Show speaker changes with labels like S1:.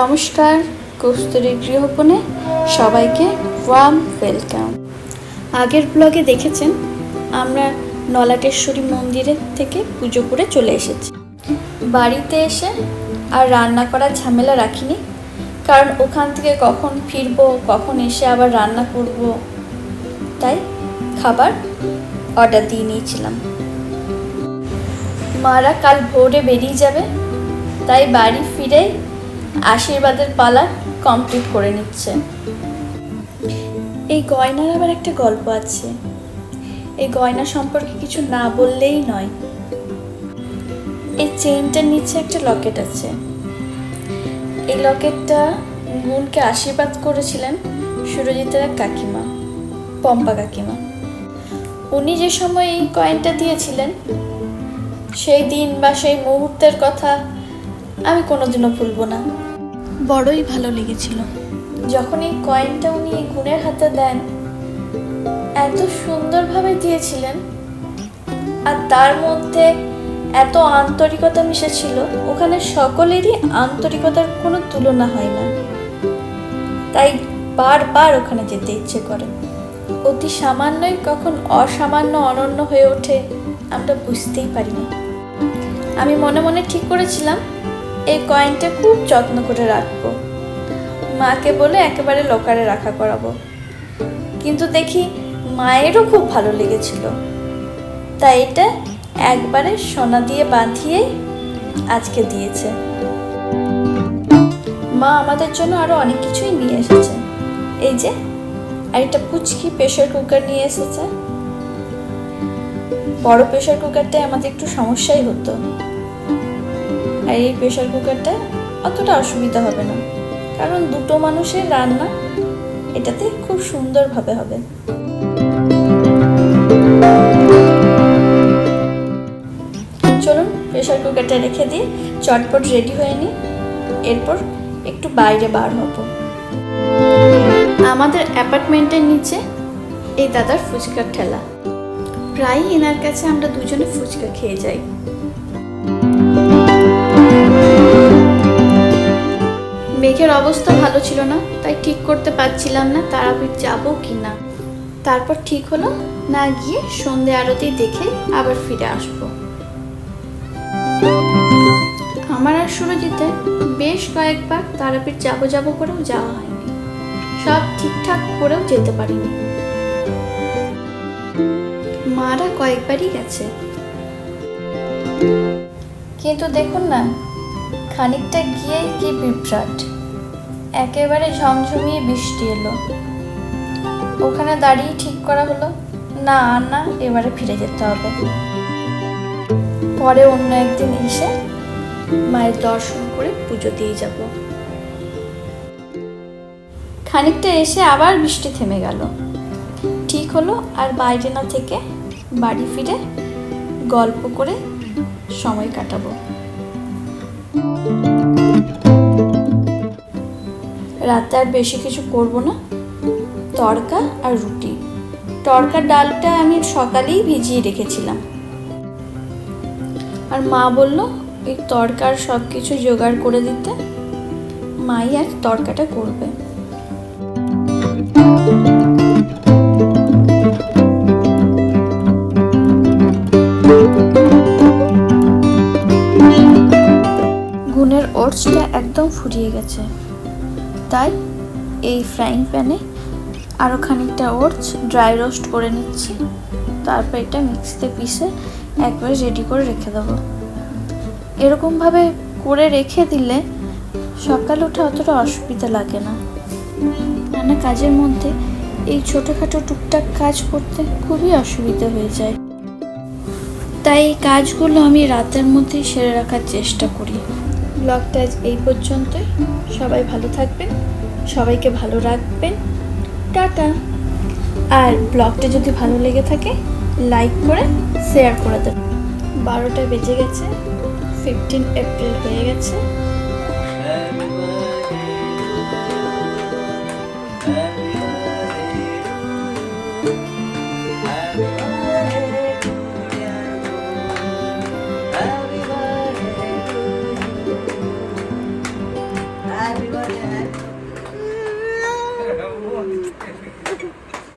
S1: নমস্কার, কস্তুরী গৃহকোণে সবাইকে warm welcome আগের ব্লগে দেখেছেন, আমরা নলাটেশ্বরী মন্দিরের থেকে পুজো করে চলে এসেছি। বাড়িতে এসে আর রান্না করার ঝামেলা রাখিনি, কারণ ওখান থেকে কখন ফিরবো, কখন এসে আবার রান্না করব, তাই খাবার অর্ডার দিয়ে নিয়েছিলাম। মারা কাল ভোরে বেরিয়ে যাবে, তাই বাড়ি ফিরে আশীর্বাদের পালা কমপ্লিট করে নিচ্ছে। এই গয়নার আবার একটা গল্প আছে। এই গয়না সম্পর্কে কিছু না বললেই নয়। এই চেইনটার নিচে একটা লকেট আছে। এই লকেটটা গুণকে আশীর্বাদ করেছিলেন সুরজিতের এক কাকিমা, পম্পা কাকিমা। উনি যে সময় এই কয়েনটা দিয়েছিলেন, সেই দিন বা সেই মুহূর্তের কথা আমি কোনোদিনও ভুলবো না। বড়ই ভালো লেগেছিল। যখন এই কয়েনটা উনি গুণের হাতে দেন এত সুন্দরভাবে দিয়েছিলেন আর তার মধ্যে এত আন্তরিকতা মিশেছিল ওখানে সকলেরই আন্তরিকতার কোনো তুলনা হয় না। তাই বারবার ওখানে যেতে ইচ্ছে করে। অতি সামান্যই কখন অসামান্য অনন্য হয়ে ওঠে আমরা বুঝতেই পারি না আমি মনে মনে ঠিক করেছিলাম এই কয়েনটা খুব যত্ন করে রাখব। মাকে বলে একেবারে লোকারে রাখা করাবো। কিন্তু দেখি মায়েরও খুব ভালো লেগেছিল। তাই এটা একবারে সোনা দিয়ে বাঁধিয়ে আজকে দিয়েছে। মা আমাদের জন্য আরও অনেক কিছুই নিয়ে এসেছে। এই যে আর একটা পুচকি প্রেশার কুকার নিয়ে এসেছে। বড় প্রেশার কুকারটায় আমাদের একটু সমস্যাই হতো। আর এই প্রেশার কুকারটা অতটা অসুবিধা হবে না। কারণ দুটো মানুষের রান্না এটাতে খুব সুন্দরভাবে হবে। চলুন প্রেশার কুকারটা রেখে দিয়ে চটপট রেডি হয়ে নিই। এরপর একটু বাইরে বার হব। আমাদের অ্যাপার্টমেন্টের নিচে এই দাদার ফুচকার ঠেলা। প্রায়ই এনার কাছে আমরা দুজনে ফুচকা খেয়ে যাই। মেঘের অবস্থা ভালো ছিল না, তাই ঠিক করতে পারছিলাম না তারাপীঠ যাব কি না তারপর ঠিক হলো, না গিয়ে সন্ধে আরতি দেখে আবার ফিরে আসব। আমার আর সুরজিতে বেশ কয়েকবার তারাপীঠ যাব যাব করেও যাওয়া হয়নি। সব ঠিকঠাক করেও যেতে পারিনি। মারা কয়েকবারই গেছে। কিন্তু দেখুন না, খানিকটা গিয়েই কি বিভ্রাট। একেবারে ঝমঝমিয়ে বৃষ্টি এলো। ওখানে দাঁড়িয়ে ঠিক করা হলো, না আর না এবারে ফিরে যেতে হবে। পরে অন্য একদিন এসে মায়ের দর্শন করে পুজো দিয়ে যাব। খানিকটা এসে আবার বৃষ্টি থেমে গেল। ঠিক হলো, আর বাইরে না থেকে বাড়ি ফিরে গল্প করে সময় কাটাবো। রাতে আর বেশি কিছু করব না। তড়কা আর রুটি। তড়কার ডালটা আমি সকালেই ভিজিয়ে রেখেছিলাম। আর মা বলল, এই তড়কার সব কিছু জোগাড় করে দিতে মাই আর তড়কাটা করবে। গুণের ওটসটা একদম ফুরিয়ে গেছে। তাই এই ফ্রাইং প্যানে আরও খানিকটা ওটস ড্রাই রোস্ট করে নিচ্ছি। তারপর এটা মিক্সিতে পিষে একবারে রেডি করে রেখে দেবো। এরকমভাবে করে রেখে দিলে সকালে উঠে অতটা অসুবিধা লাগে না। নানা কাজের মধ্যে এই ছোটোখাটো টুকটাক কাজ করতে খুবই অসুবিধা হয়ে যায়। তাই এই কাজগুলো আমি রাতের মধ্যেই সেরে রাখার চেষ্টা করি। ব্লগটা আজ এই পর্যন্তই। সবাই ভালো থাকবেন, সবাইকে ভালো রাখবেন। টাটা। আর ব্লগটা যদি ভালো লেগে থাকে, লাইক করে, শেয়ার করে দেবেন। বারোটা বেজে গেছে ফিফটিন এপ্রিল হয়ে গেছে।